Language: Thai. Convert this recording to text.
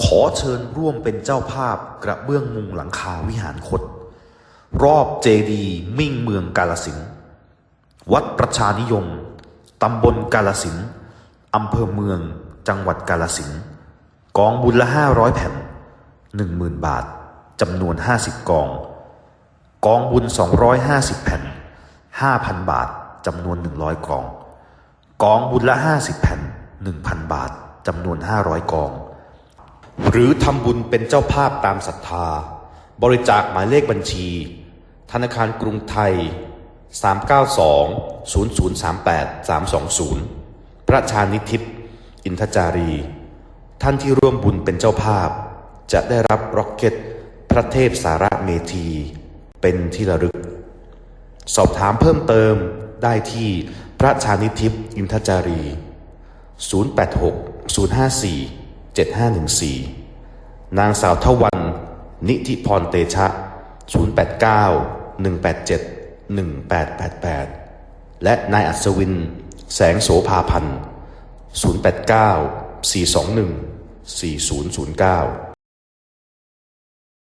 ขอเชิญร่วมเป็นเจ้าภาพกระเบื้องมุงหลังคาวิหารคดรอบเจดีย์มิ่งเมืองกาลสินธุ์วัดประชานิยม ตำบลกาลสินธุ์อำเภอเมือง จังหวัดกาลสินธุ์กองบุญละห้าร้อยแผ่นหนึ่งหมื่นบาทจำนวนห้าสิบกอง กองบุญ250แผ่น5,000บาทจำนวน100กอง กองบุญละ50แผ่น1,000บาทจำนวน500กอง หรือทำบุญเป็นเจ้าภาพตามศรัทธา บริจาคหมายเลขบัญชี ธนาคารกรุงไทย 392 0038 320 พระชานิทิพย์อินทจารี ท่านที่ร่วมบุญเป็นเจ้าภาพ จะได้รับร็อกเก็ตพระเทพสารเมธี เป็นที่ระลึก สอบถามเพิ่มเติมได้ที่พระชานิทิพย์อินทจารี 086 054 7514 นางสาวทวัน นิธิพรเตชะ 089 187 1888 และนายอัศวิน แสงโสภาพันธ์ 089 421 4009